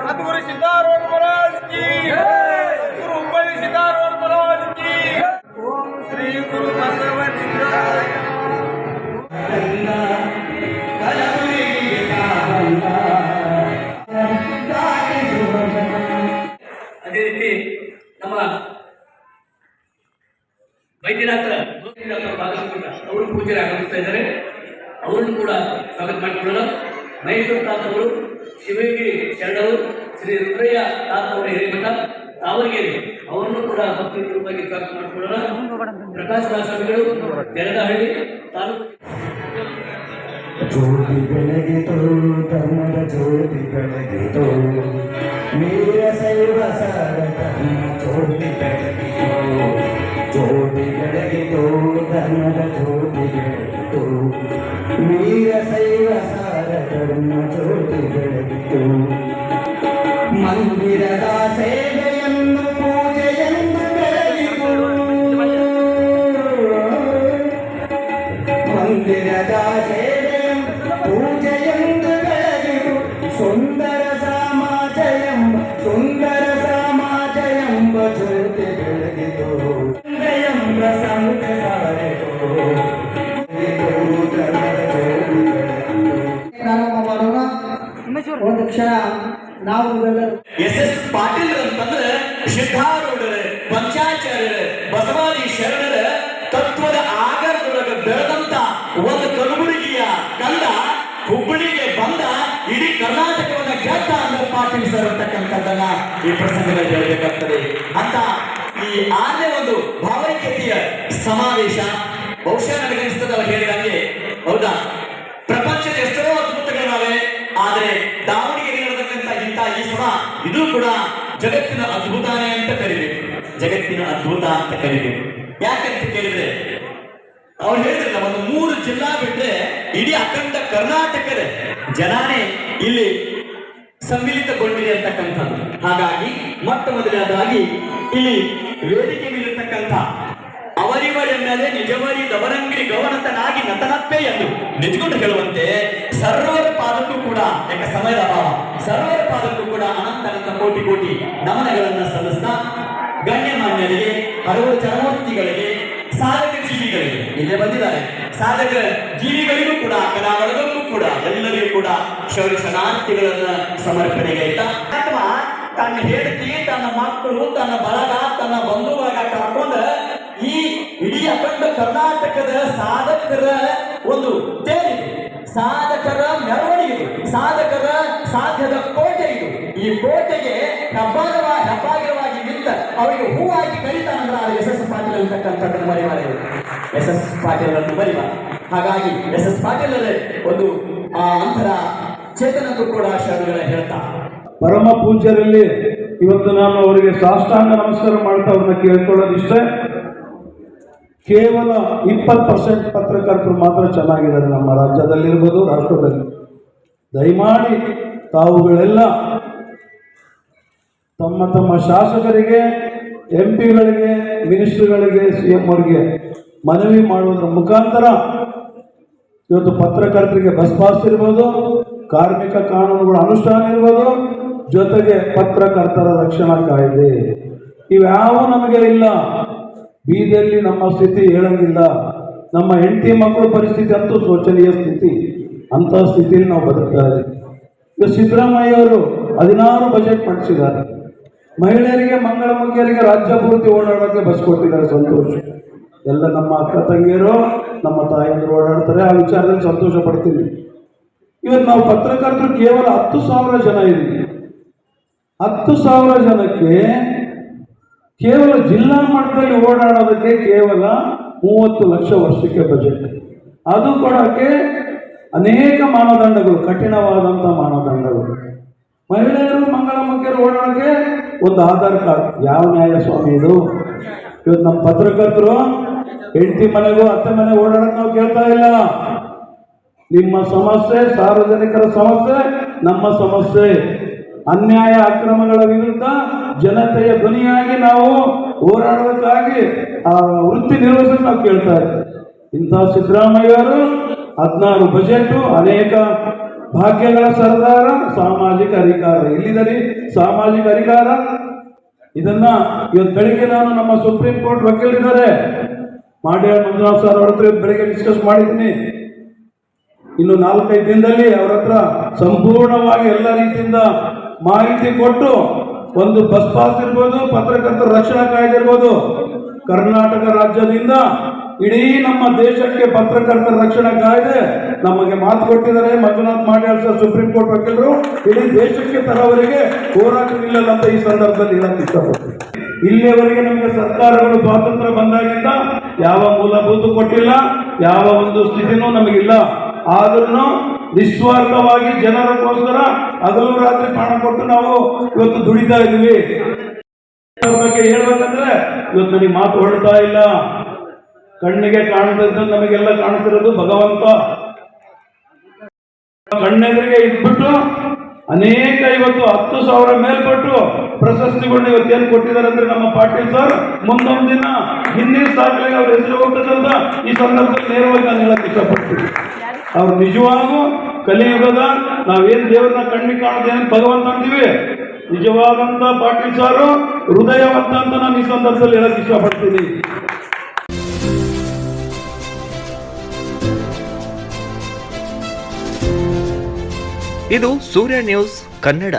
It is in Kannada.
ಸದ್ಗುರು ಸಿದ್ಧಾರೂಢ ಮಹಾರಾಜ್ ಕಿ ಗುರು ಹುಬ್ಬಳ್ಳಿ ಸಿದ್ಧಾರೂಢ ಮಹಾರಾಜ್ ಕಿ ಓಂ ಶ್ರೀ ಗುರು ಅದೇ ರೀತಿ ನಮ್ಮ ವೈದ್ಯನಾಥ ಅವರು ಪೂಜೆ ಆಗಮಿಸ್ತಾ ಇದ್ದಾರೆ. ಅವರನ್ನು ಕೂಡ ಸ್ವಾಗತ ಮಾಡಿಕೊಳ್ಳೋಣ. ಮಹೇಶ್ವರ ತಾತವರು, ಶಿವಗಿರಿ ಶರಣರು, ಶ್ರೀ ರುದ್ರಯ್ಯ ತಾತವರ ಹಿರೇಮಠ ತಾವರಿಗೆರೆ ಅವರನ್ನು ಕೂಡ ಭಕ್ತಿ ರೂಪಾಯಿ ಸ್ವಾಗತ ಮಾಡಿಕೊಳ್ಳೋಣ. ಪ್ರಕಾಶ್ ದಾಸಗಳು ತೆರೆದಹಳ್ಳಿ ತಾಲೂಕು. ಜ್ಯೋತಿ ಬೆಳಗಿತು ಕನ್ನಡ ಜ್ಯೋತಿ ಬೆಳಗಿತು ವೀರ ಶೈವ ಸಾರ ಜ್ಯೋತಿ ಬೆಳಗಿತು ಜ್ಯೋತಿ ಬೆಳಗಿತು ಕನ್ನಡ ಜ್ಯೋತಿ ಬೆಳಗಿತು ಸಾರ ಧರ್ಮ ಜ್ಯೋತಿ ಒಂದು ಕ್ಷಣ ನಾವು ಎಸ್ ಎಸ್ ಪಾಟೀಲ್ ಅಂತಂದ್ರೆ ಸಿದ್ಧಾರೂಢರ, ಪಂಚಾಚಾರ್ಯರ, ಬಸವಾದಿ ಶರಣರ, ತತ್ವದ ಆಗರದೊಳಗ ಬೆಳೆದಂತ ಒಂದು ಕಲಬುರಗಿಯ ಕಂದ ಹುಬ್ಬಳ್ಳಿಗೆ ಬಂದ ಇಡೀ ಕರ್ನಾಟಕವನ್ನ ಗೆದ್ದ ಅಂದ್ರೆ ಪಾಟೀಲ್ ಸರ್ ಅಂತಕ್ಕಂಥದ್ದನ್ನ ಈ ಪ್ರಸಂಗದಲ್ಲಿ ಹೇಳಬೇಕಾಗ್ತದೆ. ಅಂತ ಈ ಆರನೇ ನಡೆದಂತ ಈ ಸಮ? ಇದು ಕೂಡ ಜಗತ್ತಿನ ಅದ್ಭುತಾನೇ ಅಂತ ಕರಿಬೇಕು ಜಗತ್ತಿನ ಅದ್ಭುತ ಅಂತ ಕರಿಬೇಕು ಯಾಕಂತ ಕೇಳಿದ್ರೆ, ಅವ್ರು ಹೇಳಿದ್ರಲ್ಲ, ಒಂದು ಮೂರು ಜಿಲ್ಲಾ ಬಿಟ್ರೆ ಇಡೀ ಅಖಂಡ ಕರ್ನಾಟಕದ ಜನಾನೇ ಇಲ್ಲಿ ಸಮ್ಮಿಲಿತಗೊಂಡಿದೆ ಅಂತಕ್ಕಂಥದ್ದು. ಹಾಗಾಗಿ, ಮೊಟ್ಟ ಮೊದಲನೇದಾಗಿ ಇಲ್ಲಿ ವೇದಿಕೆ ಮೇಲಿರ್ತಕ್ಕಂಥ ಮೇಲೆ ನಿಜವರಿ ದವರಂಗಿರಿ ಗೌನತನಾಗಿ ನತನಪ್ಪೆ ಎಂದು ನಿಂತುಕೊಂಡು ಹೇಳುವಂತೆ ಸರ್ವರ ಪಾದಕ್ಕೂ ಕೂಡ ಯಾಕೆ ಸಮಯದ ಅಭಾವ? ಸರ್ವರ ಪಾದಕ್ಕೂ ಕೂಡ ಅನಂತ ಅನಂತ ಕೋಟಿ ಕೋಟಿ ನಮನಗಳನ್ನ ಸಲ್ಲಿಸ್ತಾ ಗಣ್ಯಮಾನ್ಯರಿಗೆ, ಹಲವು ಚರಮೂರ್ತಿಗಳಿಗೆ ಸಾಧಕ ಜೀವಿಗಳಿಗೆ ಇಲ್ಲೇ ಬಂದಿದ್ದಾರೆ. ಸಾಧಕ ಜೀವಿಗಳಿಗೂ ಕೂಡ ಕಲಾವಳಗಳಿಗೂ ಕೂಡ, ಎಲ್ಲರಿಗೂ ಕೂಡ ಶೌರ್ಯ ಸಮರ್ಪಣೆಗೆ ಆಯ್ತಾ? ಅಥವಾ ತನ್ನ ಹೆಂಡತಿ, ತನ್ನ ಮಕ್ಕಳು, ತನ್ನ ಬಳಗ, ತನ್ನ ಅಖಂಡ ಕರ್ನಾಟಕದ ಸಾಧಕರ ಒಂದು ತೇರಿ ಸಾಧಕರ ಮೆರವಣಿಗೆ. ಸಾಧಕರ ಸಾಧ್ಯದ ಕೋಟೆ ಇದು. ಈ ಕೋಟೆಗೆ ಹೆಬ್ಬಾಗವ ಹೆಬ್ಬಾಗಿರವಾಗಿ ನಿಂತ ಅವರಿಗೆ ಹೂವಾಗಿ ಕರೀತಾನಂದ್ರ ಎಸ್ ಎಸ್ ಪಾಟೀಲ್ ಅಂತಕ್ಕಂಥದ್ದನ್ನು ಮರಿಬಾರೆ ಎಸ್ ಎಸ್ ಪಾಟೀಲ್ ಅನ್ನು ಹಾಗಾಗಿ ಎಸ್ ಎಸ್ ಪಾಟೀಲ್ ಒಂದು, ಆ, ಅಂತರ ಚೇತನಕ್ಕೂ ಕೂಡ ಶರಣಗಳ ಹೇಳ್ತಾ. ಪರಮ ಪೂಜ್ಯರಲ್ಲಿ ಇವತ್ತು ನಾನು ಅವರಿಗೆ ಸಾಷ್ಟಾಂಗ ನಮಸ್ಕಾರ ಮಾಡ್ತಾ ಅವ್ರನ್ನ ಕೇಳ್ಕೊಳ್ಳೋದಿಷ್ಟೇ. ಕೇವಲ ಇಪ್ಪತ್ತು ಪರ್ಸೆಂಟ್ ಪತ್ರಕರ್ತರು ಮಾತ್ರ ಚೆನ್ನಾಗಿದ್ದಾರೆ ನಮ್ಮ ರಾಜ್ಯದಲ್ಲಿರ್ಬೋದು, ರಾಷ್ಟ್ರದಲ್ಲಿ. ದಯಮಾಡಿ ತಾವುಗಳೆಲ್ಲ ತಮ್ಮ ತಮ್ಮ ಶಾಸಕರಿಗೆ ಎಂ ಪಿಗಳಿಗೆ ಮಿನಿಸ್ಟ್ರುಗಳಿಗೆ ಸಿ ಎಂ ಅವರಿಗೆ ಮನವಿ ಮಾಡುವುದರ ಮುಖಾಂತರ ಇವತ್ತು ಪತ್ರಕರ್ತರಿಗೆ ಬಸ್ ಪಾಸ್ ಇರ್ಬೋದು, ಕಾರ್ಮಿಕ ಕಾನೂನುಗಳ ಅನುಷ್ಠಾನ ಇರ್ಬೋದು, ಜೊತೆಗೆ ಪತ್ರಕರ್ತರ ರಕ್ಷಣಾ ಕಾಯ್ದೆ. ಇವ್ಯಾವ ನಮಗೆ ಇಲ್ಲ. ಬೀದಿಯಲ್ಲಿ ನಮ್ಮ ಸ್ಥಿತಿ ಹೇಳಂಗಿಲ್ಲ. ನಮ್ಮ ಹೆಂಡತಿ ಮಕ್ಕಳ ಪರಿಸ್ಥಿತಿ ಅಂತೂ ಶೋಚನೀಯ ಸ್ಥಿತಿ. ಅಂಥ ಸ್ಥಿತಿಯಲ್ಲಿ ನಾವು ಬದುಕ್ತಾ ಇದ್ದೀವಿ ಈಗ ಸಿದ್ದರಾಮಯ್ಯವರು ಹದಿನಾರು ಬಜೆಟ್ ಮಂಡಿಸಿದ್ದಾರೆ. ಮಹಿಳೆಯರಿಗೆ, ಮಂಗಳಮುಖಿಯರಿಗೆ ರಾಜ್ಯ ಪೂರ್ತಿ ಓಡಾಡೋಕ್ಕೆ ಬಸ್ ಕೊಟ್ಟಿದ್ದಾರೆ ಸಂತೋಷ. ಎಲ್ಲ ನಮ್ಮ ಅಕ್ಕ ತಂಗಿಯರು, ನಮ್ಮ ತಾಯಿಯಂದರು ಓಡಾಡ್ತಾರೆ. ಆ ವಿಚಾರದಲ್ಲಿ ಸಂತೋಷ ಪಡ್ತೀವಿ ಇವತ್ತು ನಾವು ಪತ್ರಕರ್ತರು ಕೇವಲ ಹತ್ತು ಸಾವಿರ ಜನ ಇದ್ದೀವಿ. ಹತ್ತು ಸಾವಿರ ಜನಕ್ಕೆ ಕೇವಲ ಜಿಲ್ಲಾ ಮಟ್ಟದಲ್ಲಿ ಓಡಾಡೋದಕ್ಕೆ ಕೇವಲ ಮೂವತ್ತು ಲಕ್ಷ ವರ್ಷಕ್ಕೆ ಬಜೆಟ್ ಅದು ಕೊಡೋಕ್ಕೆ ಅನೇಕ ಮಾನದಂಡಗಳು, ಕಠಿಣವಾದಂಥ ಮಾನದಂಡಗಳು. ಮಹಿಳೆಯರು, ಮಂಗಳಮುಖಿಯರು ಓಡಾಡೋಕ್ಕೆ ಒಂದು ಆಧಾರ್ ಕಾರ್ಡ್. ಯಾವ ನ್ಯಾಯ ಸ್ವಾಮಿ ಇದು? ಇವತ್ತು ನಮ್ಮ ಪತ್ರಕರ್ತರು ಹೆಂಡತಿ ಮನೆಗೂ ಅತ್ತೆ ಮನೆ ಓಡಾಡಕ್ಕೆ ನಾವು ಕೇಳ್ತಾ ಇಲ್ಲ. ನಿಮ್ಮ ಸಮಸ್ಯೆ, ಸಾರ್ವಜನಿಕರ ಸಮಸ್ಯೆ, ನಮ್ಮ ಸಮಸ್ಯೆ. ಅನ್ಯಾಯ, ಅಕ್ರಮಗಳ ವಿರುದ್ಧ ಜನತೆಯ ಧ್ವನಿಯಾಗಿ ನಾವು ಹೋರಾಡೋದಕ್ಕಾಗಿ ಆ ವೃತ್ತಿ ನಿರ್ವಹಿಸಲು ನಾವು ಕೇಳ್ತಾ ಇದ್ದೀವಿ ಇಂಥ ಸಿದ್ದರಾಮಯ್ಯವರು ಹದಿನಾರು ಬಜೆಟ್ ಅನೇಕ ಭಾಗ್ಯಗಳ ಸರ್ದಾರ, ಸಾಮಾಜಿಕ ಅಧಿಕಾರ. ಇಲ್ಲಿದರಿ ಸಾಮಾಜಿಕ ಅಧಿಕಾರ? ಇದನ್ನ ಇವತ್ತು ಬೆಳಿಗ್ಗೆ ನಾನು ನಮ್ಮ ಸುಪ್ರೀಂ ಕೋರ್ಟ್ ವಕೀಲರಿದ್ದಾರೆ. ಮಾಡ್ಯ ಮಂಜುನಾಥ್ ಸರ್ ಅವ್ರ ಹತ್ರ ಬೆಳಿಗ್ಗೆ ಡಿಸ್ಕಸ್ ಮಾಡಿದ್ದೀನಿ. ಇನ್ನು ನಾಲ್ಕೈದು ದಿನದಲ್ಲಿ ಅವ್ರ ಹತ್ರ ಸಂಪೂರ್ಣವಾಗಿ ಎಲ್ಲ ರೀತಿಯಿಂದ ಮಾಹಿತಿ ಕೊಟ್ಟು ಒಂದು ಬಸ್ ಪಾಸ್ ಇರ್ಬೋದು, ಪತ್ರಕರ್ತರ ರಕ್ಷಣಾ ಕಾಯ್ದೆ ಇರ್ಬೋದು. ಕರ್ನಾಟಕ ರಾಜ್ಯದಿಂದ ಇಡೀ ನಮ್ಮ ದೇಶಕ್ಕೆ ಪತ್ರಕರ್ತರ ರಕ್ಷಣಾ ಕಾಯ್ದೆ ನಮಗೆ ಮಾತು ಕೊಟ್ಟಿದ್ದಾರೆ. Manjunath Madyal sir supreme court ವಕೀಲರು, ಇಡೀ ದೇಶಕ್ಕೆ ತರವರೆಗೆ ಹೋರಾಟ ಅಂತ ಈ ಸಂದರ್ಭದಲ್ಲಿ ಹೇಳಕ್ ಇಷ್ಟಪಡ್ತೀನಿ. ಇಲ್ಲಿಯವರೆಗೆ ನಮಗೆ ಸರ್ಕಾರಗಳು ಸ್ವಾತಂತ್ರ್ಯ ಬಂದಾಗಿಂದ ಯಾವ ಮೂಲಭೂತ ಕೊಟ್ಟಿಲ್ಲ, ಯಾವ ಒಂದು ಸ್ಥಿತಿನೂ ನಮಗಿಲ್ಲ. ಆದ್ರೂ ನಿಸ್ವಾರ್ಥವಾಗಿ ಜನರಕ್ಕೋಸ್ಕರ ಹಗಲು ರಾತ್ರಿ ಪ್ರಾಣ ಕೊಟ್ಟು ನಾವು ಇವತ್ತು ದುಡಿತಾ ಇದೀವಿ ಬಗ್ಗೆ ಹೇಳ್ಬೇಕಂದ್ರೆ ಇವತ್ತು ನನಗೆ ಮಾತು ಹೊರಡ್ತಾ ಇಲ್ಲ. ಕಣ್ಣಿಗೆ ಕಾಣದಂತ ನಮಗೆಲ್ಲ ಕಾಣ್ತಿರೋದು ಭಗವಂತ. ಕಣ್ಣೆದುರಿಗೆ ಇದ್ಬಿಟ್ಟು ಅನೇಕ ಇವತ್ತು ಹತ್ತು ಸಾವಿರ ಮೇಲ್ಪಟ್ಟು ಪ್ರಶಸ್ತಿಗಳನ್ನ ಇವತ್ತೇನು ಕೊಟ್ಟಿದ್ದಾರೆ ಅಂದ್ರೆ ನಮ್ಮ ಪಾಟೀಲ್ ಸರ್? ಮುಂದೊಂದು ದಿನ ಹಿಂದಿನ ದಾಖಲೆಗೆ ಅವ್ರ ಹೆಸರು ಹೋಗ್ತದಂತ ಈ ಸಂದರ್ಭದಲ್ಲಿ ನೇರವಾಗಿ ನಾನು ಹೇಳಕ್ ಇಷ್ಟಪಡ್ತೀನಿ. ಅವ್ರು ನಿಜವಾಗೂ ಕಲಿಯುಗದ ನಾವೇನ್ ದೇವರನ್ನ ಕಣ್ಣಿಗೆ ಕಾಣೋದೇನು ಭಗವಂತ ಅಂತೀವಿ? ನಿಜವಾದಂತ ಪಾಟೀಲ್ ಸಾರು, ಹೃದಯವಂತ ಅಂತ ನಾನು ಈ ಸಂದರ್ಭದಲ್ಲಿ ಹೇಳಕ್ಕೆ ಇಷ್ಟಪಡ್ತೀನಿ. ಇದು ಸೂರ್ಯ ನ್ಯೂಸ್ ಕನ್ನಡ.